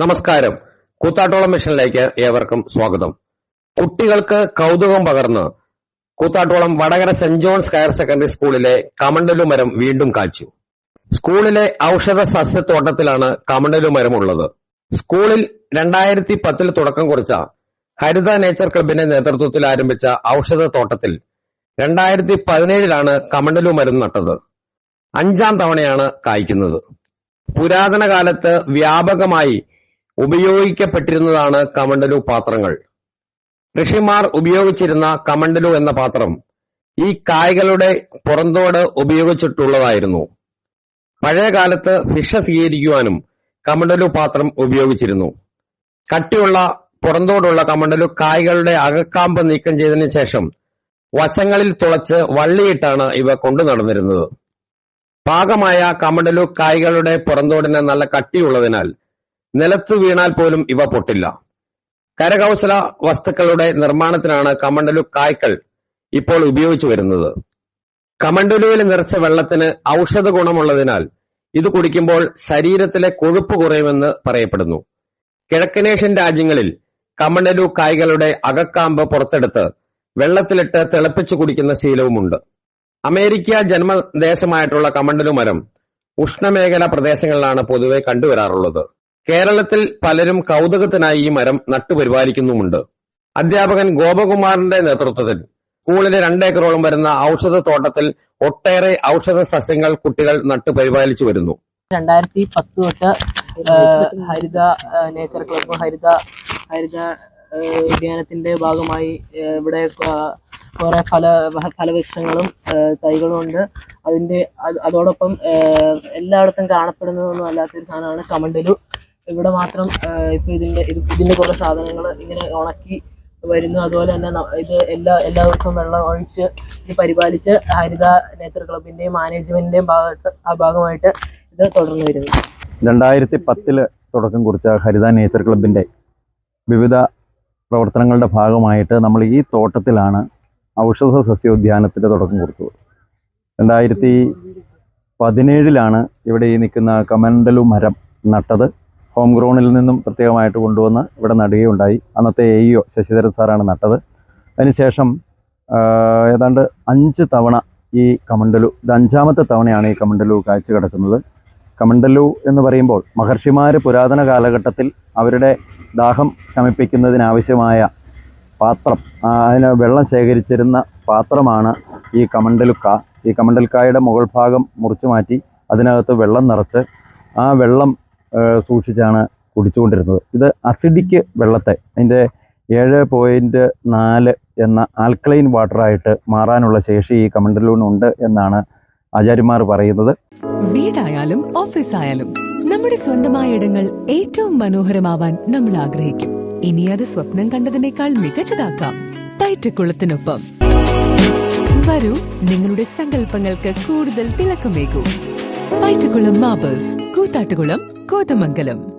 നമസ്കാരം. കൂത്താട്ടോളം മിഷനിലേക്ക് ഏവർക്കും സ്വാഗതം. കുട്ടികൾക്ക് കൗതുകം പകർന്ന് കൂത്താട്ടോളം Vadakara saint John's higher secondary സ്കൂളിലെ കമണ്ടലു മരം വീണ്ടും കാച്ചു. സ്കൂളിലെ ഔഷധ സസ്യത്തോട്ടത്തിലാണ് കമണ്ടലു ഉള്ളത് സ്കൂളിൽ രണ്ടായിരത്തി പത്തിൽ തുടക്കം കുറിച്ച ഹരിത നേച്ചർ ക്ലബിന്റെ നേതൃത്വത്തിൽ ആരംഭിച്ച ഔഷധ തോട്ടത്തിൽ രണ്ടായിരത്തി പതിനേഴിലാണ് കമണ്ടലു മരം നട്ടത്. അഞ്ചാം തവണയാണ് കായ്ക്കുന്നത്. പുരാതന കാലത്ത് വ്യാപകമായി ഉപയോഗിക്കപ്പെട്ടിരുന്നതാണ് കമണ്ടലു പാത്രങ്ങൾ. ഋഷിമാർ ഉപയോഗിച്ചിരുന്ന കമണ്ടലു എന്ന പാത്രം ഈ കായ്കളുടെ പുറന്തോട് ഉപയോഗിച്ചിട്ടുള്ളതായിരുന്നു. പഴയകാലത്ത് ഭിക്ഷ സ്വീകരിക്കുവാനും കമണ്ടലു പാത്രം ഉപയോഗിച്ചിരുന്നു. കട്ടിയുള്ള പുറന്തോടുള്ള കമണ്ടലു കായ്കളുടെ അകക്കാമ്പ് നീക്കം ചെയ്തതിനു ശേഷം വശങ്ങളിൽ തുളച്ച് വള്ളിയിട്ടാണ് ഇവ കൊണ്ടു നടന്നിരുന്നത്. പാകമായ കമണ്ടലു കായ്കളുടെ പുറന്തോടിന് നല്ല കട്ടിയുള്ളതിനാൽ നിലത്ത് വീണാൽ പോലും ഇവ പൊട്ടില്ല. കരകൗശല വസ്തുക്കളുടെ നിർമ്മാണത്തിനാണ് കമണ്ടലു കായ്ക്കൾ ഇപ്പോൾ ഉപയോഗിച്ചു വരുന്നത്. കമണ്ടലുവിൽ നിറച്ച വെള്ളത്തിന് ഔഷധ ഗുണമുള്ളതിനാൽ ഇത് കുടിക്കുമ്പോൾ ശരീരത്തിലെ കൊഴുപ്പ് കുറയുമെന്ന് പറയപ്പെടുന്നു. കിഴക്കനേഷ്യൻ രാജ്യങ്ങളിൽ കമണ്ടലു കായ്കളുടെ അകക്കാമ്പ് പുറത്തെടുത്ത് വെള്ളത്തിലിട്ട് തിളപ്പിച്ചു കുടിക്കുന്ന ശീലവുമുണ്ട്. അമേരിക്ക ജന്മദേശമായിട്ടുള്ള കമണ്ടലു മരം ഉഷ്ണമേഖല പ്രദേശങ്ങളിലാണ് പൊതുവെ കണ്ടുവരാറുള്ളത്. കേരളത്തിൽ പലരും കൗതുകത്തിനായി ഈ മരം നട്ടുപരിപാലിക്കുന്നുമുണ്ട്. അധ്യാപകൻ ഗോപകുമാറിന്റെ നേതൃത്വത്തിൽ സ്കൂളിന് രണ്ടേക്കറോളം വരുന്ന ഔഷധ തോട്ടത്തിൽ ഒട്ടേറെ ഔഷധ സസ്യങ്ങൾ കുട്ടികൾ നട്ടുപരിപാലിച്ചു വരുന്നു. രണ്ടായിരത്തി പത്ത് തൊട്ട് ഹരിത നേച്ചർ ക്ലബ് ഹരിത ഹരിത ഉദ്യാനത്തിന്റെ ഭാഗമായി ഇവിടെ കുറെ ഫല ഫലവൃക്ഷങ്ങളും തൈകളും ഉണ്ട്. അതിന്റെ അതോടൊപ്പം എല്ലായിടത്തും കാണപ്പെടുന്നതൊന്നും അല്ലാത്തൊരു സാധനമാണ് കമണ്ടലു. ഇവിടെ മാത്രം ഇപ്പൊ ഇതിന്റെ ഇത് ഇതിന്റെ കുറെ സാധനങ്ങൾ ഇങ്ങനെ ഉണക്കി വരുന്നു. അതുപോലെ തന്നെ ഇത് എല്ലാ എല്ലാ ദിവസവും വെള്ളം ഒഴിച്ച് ഇത് പരിപാലിച്ച് ഹരിത നേച്ചർ ക്ലബിന്റെയും മാനേജ്മെന്റിന്റെയും ഭാഗത്ത് ആ ഭാഗമായിട്ട് ഇത് തുടർന്നു വരുന്നു. രണ്ടായിരത്തി പത്തിൽ തുടക്കം കുറിച്ച ഹരിത നേച്ചർ ക്ലബിന്റെ വിവിധ പ്രവർത്തനങ്ങളുടെ ഭാഗമായിട്ട് നമ്മൾ ഈ തോട്ടത്തിലാണ് ഔഷധ സസ്യോദ്യാനത്തിന്റെ തുടക്കം കുറിച്ചത്. രണ്ടായിരത്തി പതിനേഴിലാണ് ഇവിടെ ഈ നിൽക്കുന്ന കമണ്ടലു മരം നട്ടത്. ഹോം ഗ്രൗണ്ടിൽ നിന്നും പ്രത്യേകമായിട്ട് കൊണ്ടുവന്ന് ഇവിടെ നടുകയുണ്ടായി. അന്നത്തെ എ ഇഒ ശശിധരൻ സാറാണ് നട്ടത്. അതിനുശേഷം ഏതാണ്ട് അഞ്ച് തവണ ഈ കമണ്ടലു ഇത് അഞ്ചാമത്തെ തവണയാണ് ഈ കമണ്ടലു കാഴ്ച കിടക്കുന്നത്. കമണ്ടലു എന്ന് പറയുമ്പോൾ മഹർഷിമാർ പുരാതന കാലഘട്ടത്തിൽ അവരുടെ ദാഹം ശമിപ്പിക്കുന്നതിനാവശ്യമായ പാത്രം അതിന് വെള്ളം ശേഖരിച്ചിരുന്ന പാത്രമാണ് ഈ കമണ്ടലുക്ക ഈ കമണ്ടൽക്കായുടെ മുകൾ ഭാഗം മുറിച്ചു മാറ്റി അതിനകത്ത് വെള്ളം നിറച്ച് ആ വെള്ളം സൂക്ഷിച്ചാണ് കുടിച്ചുകൊണ്ടിരുന്നത്. ഇത് അസിഡിക്ക് വെള്ളത്തെ അതിന്റെ ഏഴ് പോയിന്റ് നാല് എന്ന ആൽക്കലൈൻ വാട്ടറായിട്ട് മാറാനുള്ള ശേഷി ഈ കമണ്ടലൂണിനുണ്ട് എന്നാണ് ആചാര്യന്മാർ പറയുന്നത്. വീടായാലും ഓഫീസ് ആയാലും നമ്മുടെ സ്വന്തമായ ഇടങ്ങൾ ഏറ്റവും മനോഹരമാവാൻ നമ്മൾ ആഗ്രഹിക്കും. ഇനി അത് സ്വപ്നം കണ്ടതിനേക്കാൾ മികച്ചതാക്കാം. പയറ്റക്കുളത്തിനൊപ്പം വരൂ നിങ്ങളുടെ സങ്കല്പങ്ങൾക്ക് കൂടുതൽ തിളക്കമേകൂ. പയറ്റക്കുളം മാബേഴ്സ് കൂത്താട്ടുകുളം കോതമംഗലം.